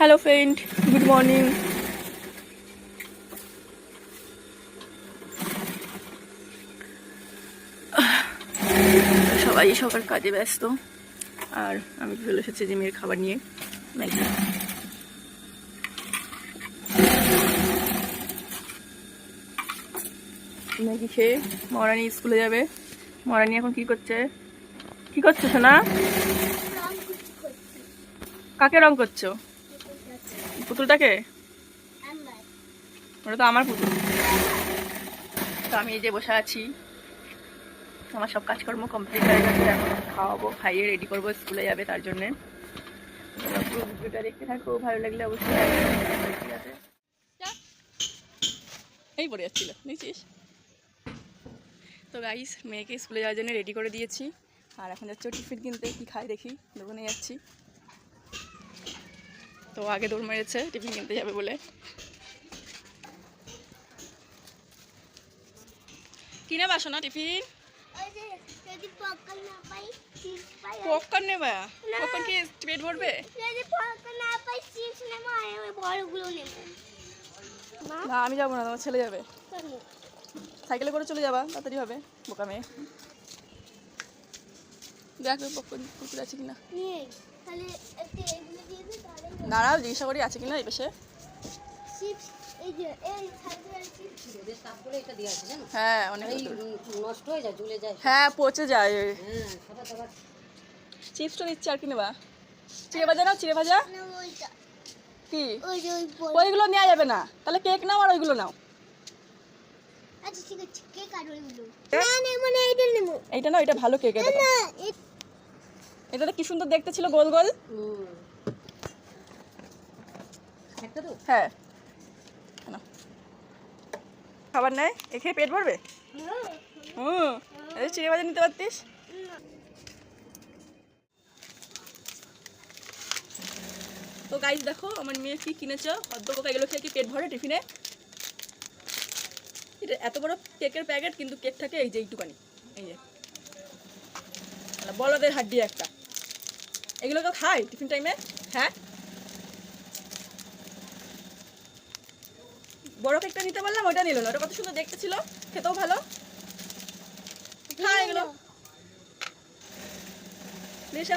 Hello friend good morning সবাই সবার কাজে ব্যস্ত। আর আমি চলে এসেছি যে মেয়ের খাবার নিয়ে। ম্যাগি ম্যাগি খেয়ে মরানি স্কুলে যাবে। মরানি এখন কি করছে? কি করছ সোনা? কাকে রং করছ? পুতুলটাকে? ওটা তো আমার পুতুল। তো আমি এই যে বসে আছি। আমার সব কাজকর্ম কমপ্লিট হয়ে গেছে। এখন খাওয়াবো খাইয়ে রেডি করব স্কুলে যাবে তার জন্যে। তোমরা পুরো ভিডিওটা দেখতে থাকো ভালো লাগলে অবশ্যই। এই পড়ে যাচ্ছিল দেখছিস? তো গাইস মেয়েকে স্কুলে যাওয়ার জন্য রেডি করে দিয়েছি। আর এখন যাচ্ছে টিফিন কিনতে কি খাই দেখি দোকানে যাচ্ছি। তো আগে দৌড় মেরেছে, টিফিন কিনতে যাবে বলে। কিনে বাসো না টিফিন? পপকর্ন নেবা পপকর্ন কি পেট ভরবে? না, আমি যাব না, তোমার ছেলে যাবে। সাইকেলে করে চলে যাবা, তাড়াতাড়ি হবে, বোকা মেয়ে। দেখ পপকর্ন কুকুর আছে কিনা। দাঁড়াও জিজ্ঞাসা করি আছে কিনা এই পাশে? চিপস হ্যাঁ অনেক নষ্ট হয়ে যায় ঝুলে যায়। হ্যাঁ পচে যায়। হ্যাঁ খাবার দাবার। চিপসটা দিচ্ছি আর কি নেবা? চিড়ে ভাজা নাও চিড়ে ভাজা। না কি? ওই যে ওই বড় ওইগুলো নেওয়া যাবে না। তাহলে কেক নাও আর ওইগুলো নাও। আচ্ছা ঠিক আছে কেক আর ওইগুলো। না নেব। এইটা না এটা ভালো কেক এটা না এ- এটা তো কি সুন্দর দেখতে ছিল গোল গোল। হ্যাঁ। খাবার নেই? এ খেয়ে পেট ভরবে? হুম। এই চিড়ে ভাজা নিতে পারতিস? তো গাইজ দেখো আমার মেয়ে কি কিনেছো? অর্ধ এগুলো খেয়ে কি পেট ভরে টিফিনে? এটা এত বড় কেকের প্যাকেট কিন্তু কেক থাকে এই যে এইটুকানি। এই যে। বলদের হাড্ডি একটা। এগুলো কেউ খায় টিফিন টাইমে হ্যাঁ? বড় কেকটা নিতে পারলাম ওটা নিল না। ওটা কত সুন্দর দেখতে ছিল খেতেও ভালো। খা এগুলো।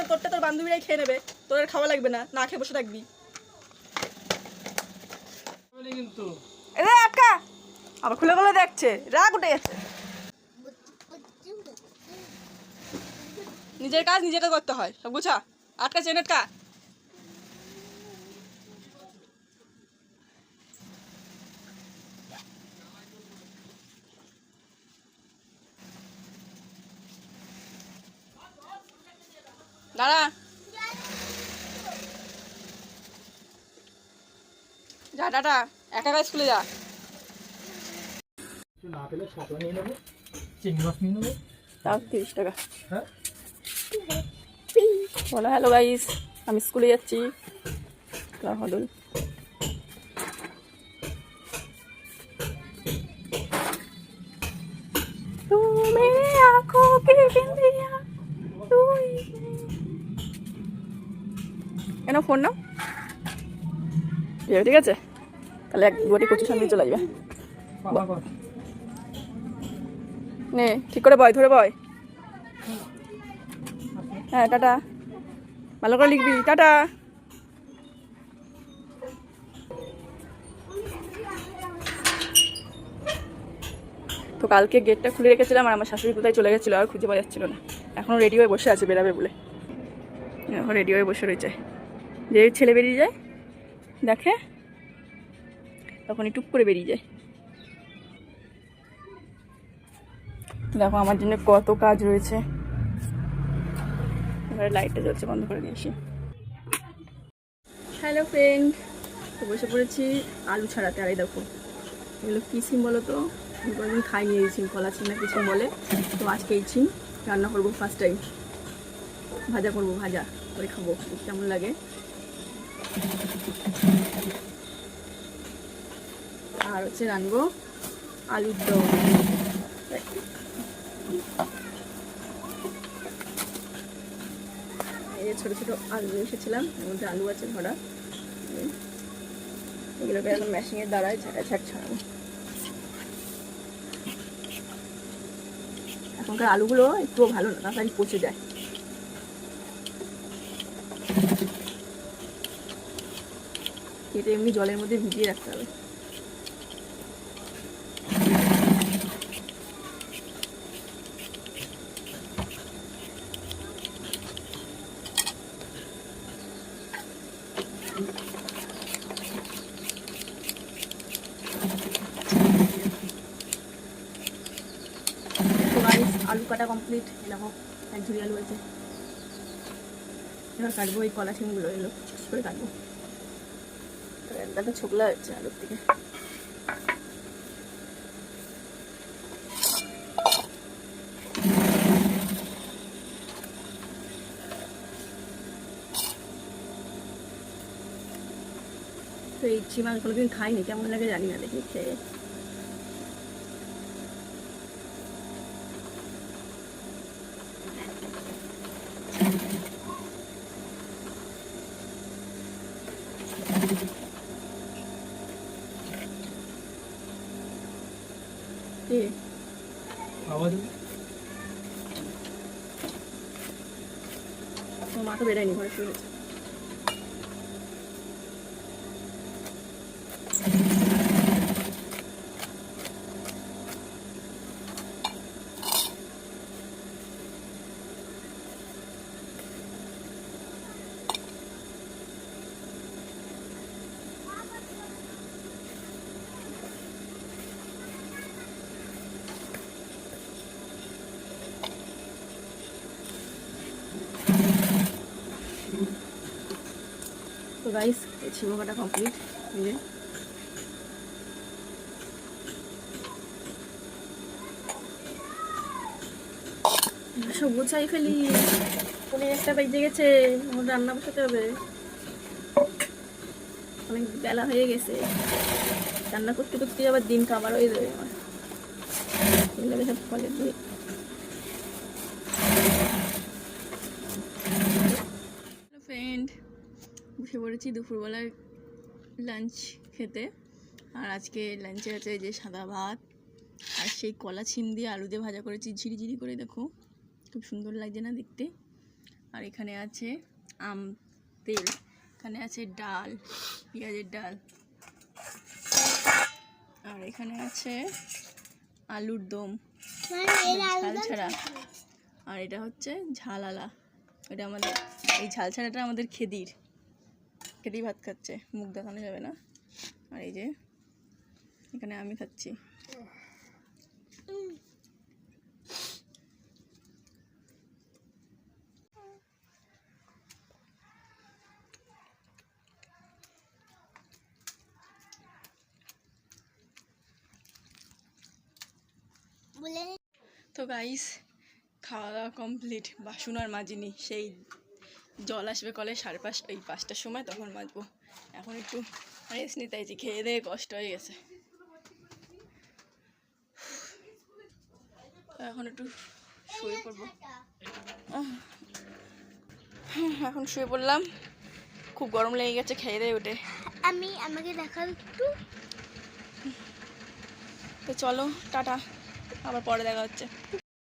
তোরটা তোর বান্ধবীরাই খেয়ে নেবে। তোর আর খাওয়া লাগবে না না খেয়ে বসে থাকবি। কিন্তু। একা আবার খুলে খুলে দেখছে রাগ উঠে গেছে। নিজের কাজ নিজেকে করতে হয় সব গুছা। আটকা চেন আটকা দাঁড়া যা টাটা একা একা স্কুলে যা না পেলে ছাতলা নিয়ে নেব চিংড়ি মাছ নিয়ে নেব। তাও তিরিশ টাকা। হ্যাঁ? বলো হ্যালো গাইস আমি স্কুলে যাচ্ছি। হদুল। কেন ফোন নাও। ঠিক আছে, তাহলে এক দুটি কচুর সঙ্গে চলে যাবে নে ঠিক করে বয় ধরে বয়। হ্যাঁ টাটা। ভালো করে লিখবি, টাটা। তো কালকে গেটটা খুলে রেখেছিলাম আর আমার শাশুড়ি কোথায় চলে গেছিল আর খুঁজে পাওয়া যাচ্ছিল না। এখনও রেডি হয়ে বসে আছে, বেরাবে বলে। এখন রেডি হয়ে বসে রয়েছে। যে ছেলে বেরিয়ে যায়, দেখে? তখনই টুক করে বেরিয়ে যায়। দেখো, আমার জন্য কত কাজ রয়েছে। এবারে লাইটটা জ্বলছে, বন্ধ করে দিয়েছি হ্যালো ফ্রেন্ড তো বসে পড়েছি আলু ছাড়াতে। আর এই দেখো, এগুলো কী সিম বলো তো? কোনোদিন খাইনি এই সিম, কলা সিম না কিছু বলে? তো আজকে এই সিম, রান্না করব ফার্স্ট টাইম ভাজা করব, ভাজা, করে খাব কেমন লাগে। আর হচ্ছে রানবো আলুর দম। যে ছোটো ছোটো আলু এসেছিলাম, এর মধ্যে আলু আছে ভরা। এগুলোকে এখন মেশিনের দ্বারাই ছাড়া ছাড় ছাড়াবো। এখনকার আলুগুলো একটুও ভালো না, তাড়াতাড়ি পচে যায়। কেটে এমনি জলের মধ্যে ভিজিয়ে রাখতে হবে তো গাইস আলু কাটা কমপ্লিট এরকম এক ঝুড়ি আলু আছে এবার কাটবো এই কলা শিমগুলো এলো করে কাটবো। একটা ছোকলা হচ্ছে আলুর থেকে তো এই চিমাল কোনোদিন খাইনি, কেমন লাগে জানি না, দেখি খেয়ে কি খাওয়া দেবে তোমার মা তো বেরোয়নি ঘরে শুয়ে গেছে তো গাইস ছিমো কাটা কমপ্লিট যে। সব গুছাই ফেলি। পনেরো একটা বেজে গেছে, আমার রান্না বসাতে হবে। অনেক বেলা হয়ে গেছে। রান্না করতে করতে আবার দিন কাবার হয়ে যাবে আমার। সব ফলে দিয়ে ফ্রেন্ড বসে পড়েছি দুপুরবেলায় লাঞ্চ খেতে। আর আজকে লাঞ্চে আছে যে সাদা ভাত আর সেই কলা ছিম দিয়ে আলু দিয়ে ভাজা করেছি। ঝিরিঝিরি করে দেখো খুব সুন্দর লাগছে না দেখতে। আর এখানে আছে আম তেল এখানে আছে ডাল পেঁয়াজের ডাল। আর এখানে আছে আলুর দম। মানে ঝাল ছাড়া। আর এটা হচ্ছে ঝাল আলা। এটা আমাদের এই ঝাল ছাড়াটা আমাদের খেদির। খেদি ভাত খাচ্ছে মুখ দেখানো যাবে না। আর এই যে এখানে আমি খাচ্ছি। তো গাইস খাওয়া দাওয়া কমপ্লিট বাসন আর মাজিনি সেই জল আসবে কলে সাড়ে পাঁচ এই পাঁচটার সময় তখন মাজবো। এখন একটু রেস্ট নিতে চাইছি খেয়ে দিয়ে কষ্ট হয়ে গেছে। এখন একটু শুয়ে পড়ব। এখন শুয়ে পড়লাম। খুব গরম লেগে গেছে খেয়ে দিয়ে উঠে। আমি আমাকে দেখাও একটু। তো চলো টাটা। আবার পরে দেখা হচ্ছে।